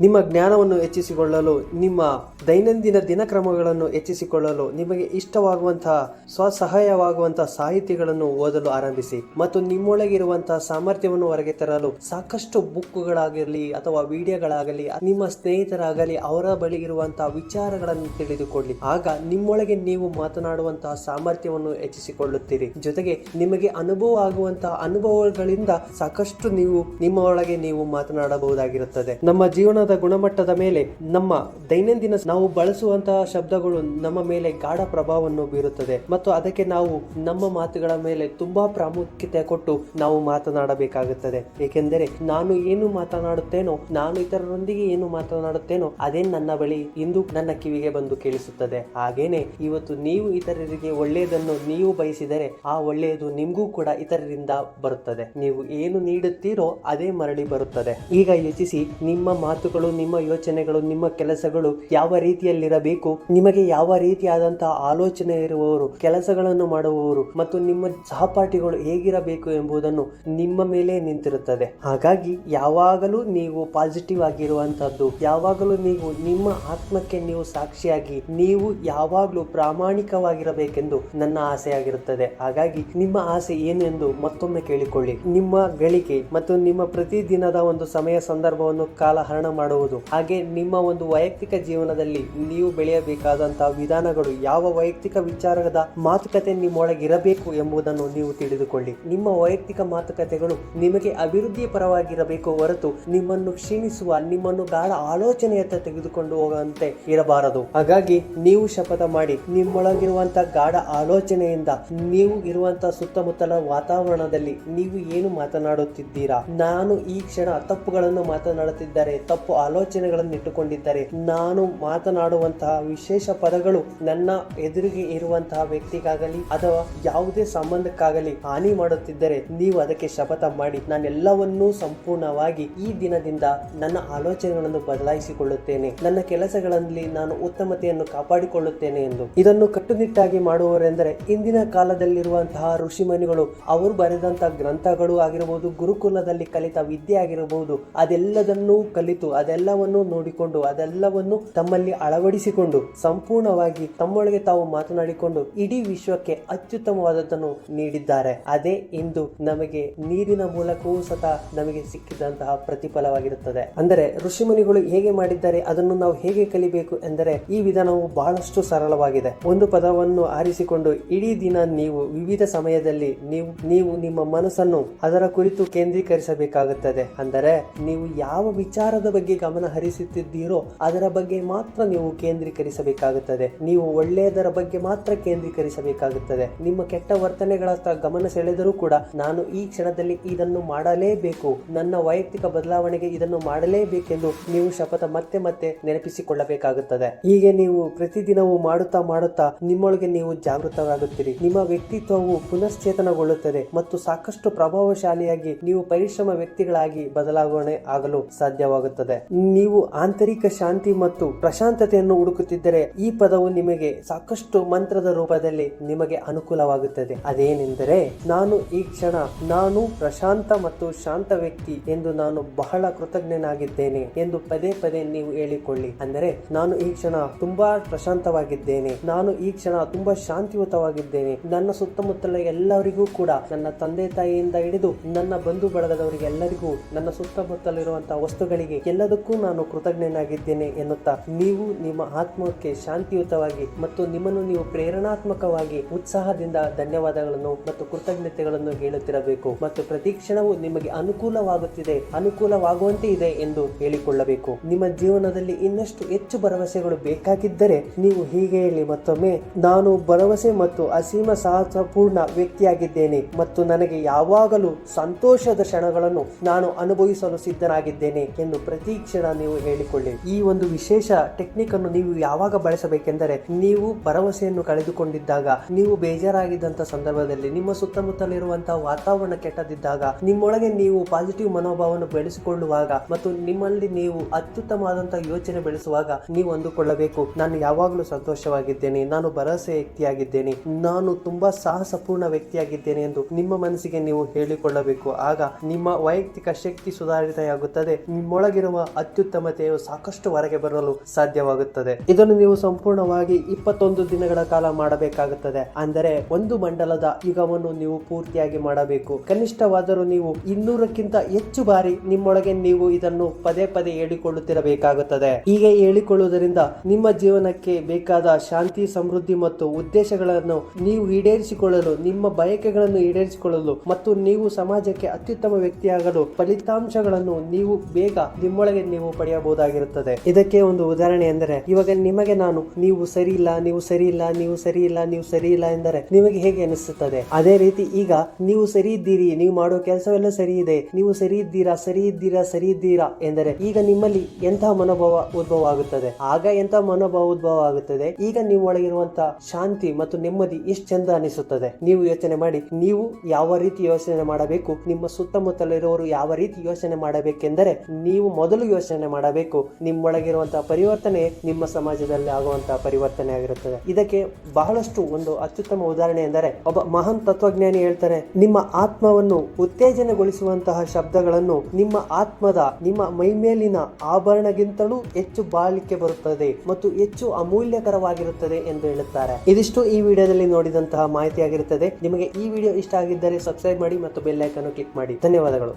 ನಿಮ್ಮ ಜ್ಞಾನವನ್ನು ಹೆಚ್ಚಿಸಿಕೊಳ್ಳಲು, ನಿಮ್ಮ ದೈನಂದಿನ ದಿನಕ್ರಮಗಳನ್ನು ಹೆಚ್ಚಿಸಿಕೊಳ್ಳಲು ನಿಮಗೆ ಇಷ್ಟವಾಗುವಂತಹ ಸ್ವಸಹಾಯವಾಗುವಂತಹ ಸಾಹಿತ್ಯಗಳನ್ನು ಓದಲು ಆರಂಭಿಸಿ ಮತ್ತು ನಿಮ್ಮೊಳಗಿರುವಂತಹ ಸಾಮರ್ಥ್ಯವನ್ನು ಹೊರಗೆ ತರಲು ಸಾಕಷ್ಟು ಬುಕ್ಗಳಾಗಿರಲಿ ಅಥವಾ ವಿಡಿಯೋಗಳಾಗಲಿ, ನಿಮ್ಮ ಸ್ನೇಹಿತರಾಗಲಿ ಅವರ ಬಳಿ ಇರುವಂತಹ ವಿಚಾರಗಳನ್ನು ತಿಳಿದುಕೊಳ್ಳಿ. ಆಗ ನಿಮ್ಮೊಳಗೆ ನೀವು ಮಾತನಾಡುವಂತಹ ಸಾಮರ್ಥ್ಯವನ್ನು ಹೆಚ್ಚಿಸಿಕೊಳ್ಳುತ್ತೀರಿ. ಜೊತೆಗೆ ನಿಮಗೆ ಅನುಭವ ಆಗುವಂತಹ ಅನುಭವಗಳಿಂದ ಸಾಕಷ್ಟು ನೀವು, ನಿಮ್ಮ ಒಳಗೆ ನೀವು ಮಾತನಾಡಬಹುದಾಗಿರುತ್ತದೆ. ನಮ್ಮ ಜೀವನದ ಗುಣಮಟ್ಟದ ಮೇಲೆ ನಮ್ಮ ದೈನಂದಿನ ನಾವು ಬಳಸುವಂತಹ ಶಬ್ದಗಳು ನಮ್ಮ ಮೇಲೆ ಗಾಢ ಪ್ರಭಾವವನ್ನು ಬೀರುತ್ತದೆ. ಮತ್ತು ಅದಕ್ಕೆ ನಾವು ನಮ್ಮ ಮಾತುಗಳ ಮೇಲೆ ತುಂಬಾ ಪ್ರಾಮುಖ್ಯತೆ ಕೊಟ್ಟು ನಾವು ಮಾತನಾಡಬೇಕಾಗುತ್ತದೆ. ಏಕೆಂದರೆ ನಾನು ಏನು ಮಾತನಾಡುತ್ತೇನೋ, ನಾನು ಇತರರೊಂದಿಗೆ ಏನು ಮಾತನಾಡುತ್ತೇನೋ, ಅದೇ ನನ್ನ ಬಳಿ ಇಂದು ನನ್ನ ಕಿವಿಗೆ ಬಂದು ಕೇಳಿಸುತ್ತದೆ. ಹಾಗೇನೆ ಇವತ್ತು ನೀವು ಇತರರಿಗೆ ಒಳ್ಳೆಯದನ್ನು ನೀವು ಬಯಸಿದರೆ ಆ ಒಳ್ಳೆಯದು ನಿಮಗೂ ಕೂಡ ಇತರರಿಂದ ಬರುತ್ತದೆ. ನೀವು ಏನು ನೀಡುತ್ತೀರೋ ಅದೇ ಮರಳಿ ಬರುತ್ತದೆ. ಈಗ ಯೋಚಿಸಿ ನಿಮ್ಮ ಮಾತುಗಳು ನಿಮ್ಮ ಯೋಚನೆಗಳು, ನಿಮ್ಮ ಕೆಲಸಗಳು ಯಾವ ರೀತಿಯಲ್ಲಿರಬೇಕು, ನಿಮಗೆ ಯಾವ ರೀತಿಯಾದಂತಹ ಆಲೋಚನೆ ಇರುವವರು, ಕೆಲಸಗಳನ್ನು ಮಾಡುವವರು ಮತ್ತು ನಿಮ್ಮ ಸಹಪಾಠಿಗಳು ಹೇಗಿರಬೇಕು ಎಂಬುದನ್ನು ನಿಮ್ಮ ಮೇಲೆ ನಿಂತಿರುತ್ತದೆ. ಹಾಗಾಗಿ ಯಾವಾಗಲೂ ನೀವು ಪಾಸಿಟಿವ್ ಆಗಿರುವಂತಹದ್ದು ಯಾವಾಗಲೂ ನೀವು ನಿಮ್ಮ ಆತ್ಮಕ್ಕೆ ನೀವು ಸಾಕ್ಷಿಯಾಗಿ, ನೀವು ಯಾವಾಗಲೂ ಪ್ರಾಮಾಣಿಕವಾಗಿರಬೇಕೆಂದು ನನ್ನ ಆಸೆಯಾಗಿರುತ್ತದೆ. ಹಾಗಾಗಿ ನಿಮ್ಮ ಆಸೆ ಏನು ಎಂದು ಮತ್ತೊಮ್ಮೆ ಕೇಳಿಕೊಳ್ಳಿ. ನಿಮ್ಮ ಗಳಿಕೆ ಮತ್ತು ನಿಮ್ಮ ಪ್ರತಿದಿನದ ಒಂದು ಸಮಯ ಸಂದರ್ಭವನ್ನು ಕಾಲಹರಣ ಮಾಡುವುದು. ಹಾಗೆ ನಿಮ್ಮ ಒಂದು ವೈಯಕ್ತಿಕ ಜೀವನದಲ್ಲಿ ನೀವು ಬೆಳೆಯಬೇಕಾದಂತಹ ವಿಧಾನಗಳು ಯಾವ ವೈಯಕ್ತಿಕ ವಿಚಾರದ ಮಾತುಕತೆ ನಿಮ್ಮೊಳಗಿರಬೇಕು ಎಂಬುದನ್ನು ನೀವು ತಿಳಿದುಕೊಳ್ಳಿ. ನಿಮ್ಮ ವೈಯಕ್ತಿಕ ಮಾತುಕತೆಗಳು ನಿಮಗೆ ಅಭಿವೃದ್ಧಿ ಪರವಾಗಿರಬೇಕು ಹೊರತು ನಿಮ್ಮನ್ನು ಕ್ಷೀಣಿಸುವ, ನಿಮ್ಮನ್ನು ಗಾಢ ಆಲೋಚನೆಯತ್ತ ತೆಗೆದುಕೊಂಡು ಹೋಗುವಂತೆ ಇರಬಾರದು. ಹಾಗಾಗಿ ನೀವು ಶಪಥ ಮಾಡಿ, ನಿಮ್ಮೊಳಗಿರುವಂತಹ ಗಾಢ ಆಲೋಚನೆಯಿಂದ ನೀವು ಇರುವಂತಹ ಸುತ್ತಮುತ್ತಲ ವಾತಾವರಣದಲ್ಲಿ ನೀವು ಏನು ಮಾತನಾಡುತ್ತಿದ್ದೀರಾ? ನಾನು ಈ ಕ್ಷಣ ತಪ್ಪುಗಳನ್ನು ಮಾತನಾಡುತ್ತಿದ್ದರೆ ತಪ್ಪು ಆಲೋಚನೆಗಳನ್ನು ಇಟ್ಟುಕೊಂಡಿದ್ದಾರೆ. ನಾನು ಮಾತನಾಡುವಂತಹ ವಿಶೇಷ ಪದಗಳು ನನ್ನ ಎದುರಿಗೆ ಇರುವಂತಹ ವ್ಯಕ್ತಿಗಾಗಲಿ ಅಥವಾ ಯಾವುದೇ ಸಂಬಂಧಕ್ಕಾಗಲಿ ಹಾನಿ ಮಾಡುತ್ತಿದ್ದರೆ ನೀವು ಅದಕ್ಕೆ ಶಪಥ ಮಾಡಿ. ನಾನೆಲ್ಲವನ್ನೂ ಸಂಪೂರ್ಣವಾಗಿ ಈ ದಿನದಿಂದ ನನ್ನ ಆಲೋಚನೆಗಳನ್ನು ಬದಲಾಯಿಸಿಕೊಳ್ಳುತ್ತೇನೆ. ನನ್ನ ಕೆಲಸಗಳಲ್ಲಿ ನಾನು ಉತ್ತಮತೆಯನ್ನು ಕಾಪಾಡಿಕೊಳ್ಳುತ್ತೇನೆ ಎಂದು. ಇದನ್ನು ಕಟ್ಟುನಿಟ್ಟಾಗಿ ಮಾಡುವವರೆಂದರೆ ಇಂದಿನ ಕಾಲದಲ್ಲಿರುವಂತಹ ಋಷಿಮನಿಗಳು ಅವರು ಬರೆದಂತಹ ಗ್ರಂಥಗಳು ಆಗಿರಬಹುದು ಗುರುಕುಲದಲ್ಲಿ ಕಲಿತ ವಿದ್ಯೆ ಆಗಿರಬಹುದು ಅದೆಲ್ಲದನ್ನೂ ಕಲಿತು ಅದೆಲ್ಲವನ್ನು ನೋಡಿಕೊಂಡು, ಅದೆಲ್ಲವನ್ನು ತಮ್ಮಲ್ಲಿ ಅಳವಡಿಸಿಕೊಂಡು, ಸಂಪೂರ್ಣವಾಗಿ ತಮ್ಮೊಳಗೆ ತಾವು ಮಾತನಾಡಿಕೊಂಡು ಇಡೀ ವಿಶ್ವಕ್ಕೆ ಅತ್ಯುತ್ತಮವಾದದ್ದನ್ನು ನೀಡಿದ್ದಾರೆ. ಅದೇ ಇಂದು ನಮಗೆ ನೀರಿನ ಮೂಲಕವೂ ಸತ ನಮಗೆ ಸಿಕ್ಕಿದಂತಹ ಪ್ರತಿಫಲವಾಗಿರುತ್ತದೆ. ಅಂದರೆ ಋಷಿಮುನಿಗಳು ಹೇಗೆ ಮಾಡಿದ್ದಾರೆ, ಅದನ್ನು ನಾವು ಹೇಗೆ ಕಲಿಬೇಕು ಎಂದರೆ ಈ ವಿಧಾನವು ಬಹಳಷ್ಟು ಸರಳವಾಗಿದೆ. ಒಂದು ಪದವನ್ನು ಆರಿಸಿಕೊಂಡು ಇಡೀ ದಿನ ನೀವು ವಿವಿಧ ಸಮಯದಲ್ಲಿ ನೀವು ನೀವು ನಿಮ್ಮ ಮನಸ್ಸನ್ನು ಅದರ ಕುರಿತು ಕೇಂದ್ರೀಕರಿಸಬೇಕಾಗುತ್ತದೆ. ಅಂದರೆ ನೀವು ಯಾವ ವಿಚಾರದ ಬಗ್ಗೆ ಗಮನ ಹರಿಸುತ್ತಿದ್ದೀರೋ ಅದರ ಬಗ್ಗೆ ಮಾತ್ರ ನೀವು ಕೇಂದ್ರೀಕರಿಸಬೇಕಾಗುತ್ತದೆ. ನೀವು ಒಳ್ಳೆಯದರ ಬಗ್ಗೆ ಮಾತ್ರ ಕೇಂದ್ರೀಕರಿಸಬೇಕಾಗುತ್ತದೆ. ನಿಮ್ಮ ಕೆಟ್ಟ ವರ್ತನೆಗಳತ್ತ ಗಮನ ಸೆಳೆದರೂ ಕೂಡ ನಾನು ಈ ಕ್ಷಣದಲ್ಲಿ ಇದನ್ನು ಮಾಡಲೇಬೇಕು. ನನ್ನ ವೈಯಕ್ತಿಕ ಬದಲಾವಣೆಗೆ ಇದನ್ನು ಮಾಡಲೇಬೇಕೆಂದು ನೀವು ಶಪಥ ಮತ್ತೆ ಮತ್ತೆ ನೆನಪಿಸಿಕೊಳ್ಳಬೇಕಾಗುತ್ತದೆ. ಹೀಗೆ ನೀವು ಪ್ರತಿದಿನವೂ ಮಾಡುತ್ತಾ ಮಾಡುತ್ತಾ ನಿಮ್ಮೊಳಗೆ ನೀವು ಜಾಗೃತವಾಗುತ್ತೀರಿ ನಿಮ್ಮ ವ್ಯಕ್ತಿತ್ವವು ಪುನಶ್ಚೇತನಗೊಳ್ಳುತ್ತದೆ ಮತ್ತು ಸಾಕಷ್ಟು ಪ್ರಭಾವಶಾಲಿಯಾಗಿ ನೀವು ಪರಿಶ್ರಮ ವ್ಯಕ್ತಿಗಳಾಗಿ ಬದಲಾವಣೆ ಆಗಲು ಸಾಧ್ಯವಾಗುತ್ತದೆ. ನೀವು ಆಂತರಿಕ ಶಾಂತಿ ಮತ್ತು ಪ್ರಶಾಂತತೆಯನ್ನು ಹುಡುಕುತ್ತಿದ್ದರೆ ಈ ಪದವು ನಿಮಗೆ ಸಾಕಷ್ಟು ಮಂತ್ರದ ರೂಪದಲ್ಲಿ ನಿಮಗೆ ಅನುಕೂಲವಾಗುತ್ತದೆ. ಅದೇನೆಂದರೆ, ನಾನು ಈ ಕ್ಷಣ ನಾನು ಪ್ರಶಾಂತ ಮತ್ತು ಶಾಂತ ವ್ಯಕ್ತಿ ಎಂದು ನಾನು ಬಹಳ ಕೃತಜ್ಞನಾಗಿದ್ದೇನೆ ಎಂದು ಪದೇ ಪದೇ ನೀವು ಹೇಳಿಕೊಳ್ಳಿ. ಅಂದರೆ, ನಾನು ಈ ಕ್ಷಣ ತುಂಬಾ ಪ್ರಶಾಂತವಾಗಿದ್ದೇನೆ, ನಾನು ಈ ಕ್ಷಣ ತುಂಬಾ ಶಾಂತಿಯುತವಾಗಿದ್ದೇನೆ, ನನ್ನ ಸುತ್ತಮುತ್ತಲ ಎಲ್ಲರಿಗೂ ಕೂಡ ನನ್ನ ತಂದೆ ತಾಯಿಯಿಂದ ಹಿಡಿದು ನನ್ನ ಬಂಧು ಬಳಗದವರಿಗೆ ಎಲ್ಲರಿಗೂ ನನ್ನ ಸುತ್ತಮುತ್ತಲಿರುವಂತಹ ವಸ್ತುಗಳಿಗೆ ಎಲ್ಲದಕ್ಕೂ ನಾನು ಕೃತಜ್ಞನಾಗಿದ್ದೇನೆ ಎನ್ನುತ್ತಾ. ನೀವು ನಿಮ್ಮ ಆತ್ಮಕ್ಕೆ ಶಾಂತಿಯುತವಾಗಿ ಮತ್ತು ನಿಮ್ಮನ್ನು ನೀವು ಪ್ರೇರಣಾತ್ಮಕವಾಗಿ ಉತ್ಸಾಹದಿಂದ ಧನ್ಯವಾದಗಳನ್ನು ಮತ್ತು ಕೃತಜ್ಞತೆಗಳನ್ನು ಹೇಳುತ್ತಿರಬೇಕು. ಮತ್ತು ಪ್ರತಿ ಕ್ಷಣವೂ ನಿಮಗೆ ಅನುಕೂಲವಾಗುತ್ತಿದೆ, ಅನುಕೂಲವಾಗುವಂತೆ ಇದೆ ಎಂದು ಹೇಳಿಕೊಳ್ಳಬೇಕು. ನಿಮ್ಮ ಜೀವನದಲ್ಲಿ ಇನ್ನಷ್ಟು ಹೆಚ್ಚು ಭರವಸೆಗಳು ಬೇಕಾಗಿದ್ದರೆ ನೀವು ಹೀಗೆ ಹೇಳಿ. ಮತ್ತೊಮ್ಮೆ, ನಾನು ಭರವಸೆ ಮತ್ತು ಅಸೀಮ ಸಾಹಸಪೂರ್ಣ ವ್ಯಕ್ತಿಯಾಗಿದ್ದೇನೆ ಮತ್ತು ನನಗೆ ಯಾವಾಗಲೂ ಸಂತೋಷದ ಕ್ಷಣಗಳನ್ನು ನಾನು ಅನುಭವಿಸಲು ಸಿದ್ಧನಾಗಿದ್ದೇನೆ ಎಂದು ಪ್ರತಿ ಕ್ಷಣ ನೀವು ಹೇಳಿಕೊಳ್ಳಿ. ಈ ಒಂದು ವಿಶೇಷ ಟೆಕ್ನಿಕ್ ಅನ್ನು ನೀವು ಯಾವಾಗ ಬಳಸಬೇಕೆಂದರೆ, ನೀವು ಭರವಸೆಯನ್ನು ಕಳೆದುಕೊಂಡಿದ್ದಾಗ, ನೀವು ಬೇಜಾರಾಗಿದ್ದಂತ ಸಂದರ್ಭದಲ್ಲಿ, ನಿಮ್ಮ ಸುತ್ತಮುತ್ತಲಿರುವಂತಹ ವಾತಾವರಣ ಕೆಟ್ಟದಿದ್ದಾಗ, ನಿಮ್ಮೊಳಗೆ ನೀವು ಪಾಸಿಟಿವ್ ಮನೋಭಾವವನ್ನು ಬೆಳೆಸಿಕೊಳ್ಳುವಾಗ ಮತ್ತು ನಿಮ್ಮಲ್ಲಿ ನೀವು ಅತ್ಯುತ್ತಮವಾದಂತಹ ಯೋಚನೆ ಬೆಳೆಸುವಾಗ ನೀವು ಅಂದುಕೊಳ್ಳಬೇಕು. ನಾನು ಯಾವಾಗಲೂ ಸಂತೋಷವಾಗಿದ್ದೇನೆ, ನಾನು ಭರವಸೆ ವ್ಯಕ್ತಿಯಾಗಿದ್ದೇನೆ, ನಾನು ತುಂಬಾ ಸಾಹಸಪೂರ್ಣ ವ್ಯಕ್ತಿಯಾಗಿದ್ದೇನೆ ಎಂದು ನಿಮ್ಮ ಮನಸ್ಸಿಗೆ ನೀವು ಹೇಳಿಕೊಳ್ಳಬೇಕು. ಆಗ ನಿಮ್ಮ ವೈಯಕ್ತಿಕ ಶಕ್ತಿ ಸುಧಾರಿತೆಯಾಗುತ್ತದೆ. ನಿಮ್ಮೊಳಗಿರುವ ಅತ್ಯುತ್ತಮತೆಯು ಸಾಕಷ್ಟು ಹೊರಗೆ ಬರಲು ಸಾಧ್ಯವಾಗುತ್ತದೆ. ಇದನ್ನು ನೀವು ಸಂಪೂರ್ಣವಾಗಿ ಇಪ್ಪತ್ತೊಂದು ದಿನಗಳ ಕಾಲ ಮಾಡಬೇಕಾಗುತ್ತದೆ. ಅಂದರೆ ಒಂದು ಮಂಡಲದ ಯುಗವನ್ನು ನೀವು ಪೂರ್ತಿಯಾಗಿ ಮಾಡಬೇಕು. ಕನಿಷ್ಠವಾದರೂ ನೀವು ಇನ್ನೂರಕ್ಕಿಂತ ಹೆಚ್ಚು ಬಾರಿ ನಿಮ್ಮೊಳಗೆ ನೀವು ಇದನ್ನು ಪದೇ ಪದೇ ಹೇಳಿಕೊಳ್ಳುತ್ತಿರಬೇಕಾಗುತ್ತದೆ. ಹೀಗೆ ಹೇಳಿಕೊಳ್ಳುವುದರಿಂದ ನಿಮ್ಮ ಜೀವನಕ್ಕೆ ಬೇಕಾದ ಶಾಂತಿ, ಸಮೃದ್ಧಿ ಮತ್ತು ಉದ್ದೇಶಗಳನ್ನು ನೀವು ಈಡೇರಿಸಿಕೊಳ್ಳಲು, ನಿಮ್ಮ ಬಯಕೆಗಳನ್ನು ಈಡೇರಿಸಿಕೊಳ್ಳಲು ಮತ್ತು ನೀವು ಸಮಾಜಕ್ಕೆ ಅತ್ಯುತ್ತಮ ವ್ಯಕ್ತಿಯಾಗಲು ಫಲಿತಾಂಶಗಳನ್ನು ನೀವು ಬೇಗ ನಿಮ್ಮೊಳಗೆ ನೀವು ಪಡೆಯಬಹುದಾಗಿರುತ್ತದೆ. ಇದಕ್ಕೆ ಒಂದು ಉದಾಹರಣೆ ಎಂದರೆ, ಇವಾಗ ನಿಮಗೆ ನಾನು, ನೀವು ಸರಿ ಇಲ್ಲ, ನೀವು ಸರಿ ಇಲ್ಲ, ನೀವು ಸರಿ ಇಲ್ಲ, ನೀವು ಸರಿ ಇಲ್ಲ ಎಂದರೆ ನಿಮಗೆ ಹೇಗೆ ಅನಿಸುತ್ತದೆ? ಅದೇ ರೀತಿ ಈಗ ನೀವು ಸರಿ ಇದ್ದೀರಿ, ನೀವು ಮಾಡುವ ಕೆಲಸವೆಲ್ಲ ಸರಿ ಇದೆ, ನೀವು ಸರಿ ಇದ್ದೀರಾ ಸರಿ ಇದ್ದೀರಾ ಸರಿ ಇದ್ದೀರಾ ಎಂದರೆ ಈಗ ನಿಮ್ಮಲ್ಲಿ ಎಂತಹ ಮನೋಭಾವ ಉದ್ಭವ ಆಗುತ್ತದೆ? ಆಗ ಎಂತಹ ಮನೋಭಾವ ಉದ್ಭವ ಆಗುತ್ತದೆ? ಈಗ ನಿಮ್ಮೊಳಗಿರುವಂತಹ ಶಾಂತಿ ಮತ್ತು ನೆಮ್ಮದಿ ಎಷ್ಟು ಚಂದ ಅನಿಸುತ್ತದೆ. ನೀವು ಯೋಚನೆ ಮಾಡಿ, ನೀವು ಯಾವ ರೀತಿ ಯೋಚನೆ ಮಾಡಬೇಕು? ನಿಮ್ಮ ಸುತ್ತಮುತ್ತಲಿರುವವರು ಯಾವ ರೀತಿ ಯೋಚನೆ ಮಾಡಬೇಕೆಂದರೆ, ನೀವು ಮೊದಲು ಯೋಚನೆ ಮಾಡಬೇಕು. ನಿಮ್ಮೊಳಗಿರುವಂತಹ ಪರಿವರ್ತನೆ ನಿಮ್ಮ ಸಮಾಜದಲ್ಲಿ ಆಗುವಂತಹ ಪರಿವರ್ತನೆ ಆಗಿರುತ್ತದೆ. ಇದಕ್ಕೆ ಬಹಳಷ್ಟು ಒಂದು ಅತ್ಯುತ್ತಮ ಉದಾಹರಣೆ ಎಂದರೆ ಒಬ್ಬ ಮಹಾನ್ ತತ್ವಜ್ಞಾನಿ ಹೇಳ್ತಾರೆ ನಿಮ್ಮ ಆತ್ಮವನ್ನು ಉತ್ತೇಜನಗೊಳಿಸುವಂತಹ ಶಬ್ದಗಳನ್ನು ನಿಮ್ಮ ಆತ್ಮದ, ನಿಮ್ಮ ಮೈಮೇಲಿನ ಆಭರಣಗಿಂತಲೂ ಹೆಚ್ಚು ಬಾಳಿಕೆ ಬರುತ್ತದೆ ಮತ್ತು ಹೆಚ್ಚು ಅಮೂಲ್ಯಕರವಾಗಿರುತ್ತದೆ ಎಂದು ಹೇಳುತ್ತಾರೆ. ಇದಿಷ್ಟು ಈ ವಿಡಿಯೋದಲ್ಲಿ ನೋಡಿದಂತಹ ಮಾಹಿತಿ ಆಗಿರುತ್ತದೆ. ನಿಮಗೆ ಈ ವಿಡಿಯೋ ಇಷ್ಟ ಆಗಿದ್ದರೆ ಸಬ್ಸ್ಕ್ರೈಬ್ ಮಾಡಿ ಮತ್ತು ಬೆಲ್ ಐಕನ್ ಕ್ಲಿಕ್ ಮಾಡಿ. ಧನ್ಯವಾದಗಳು.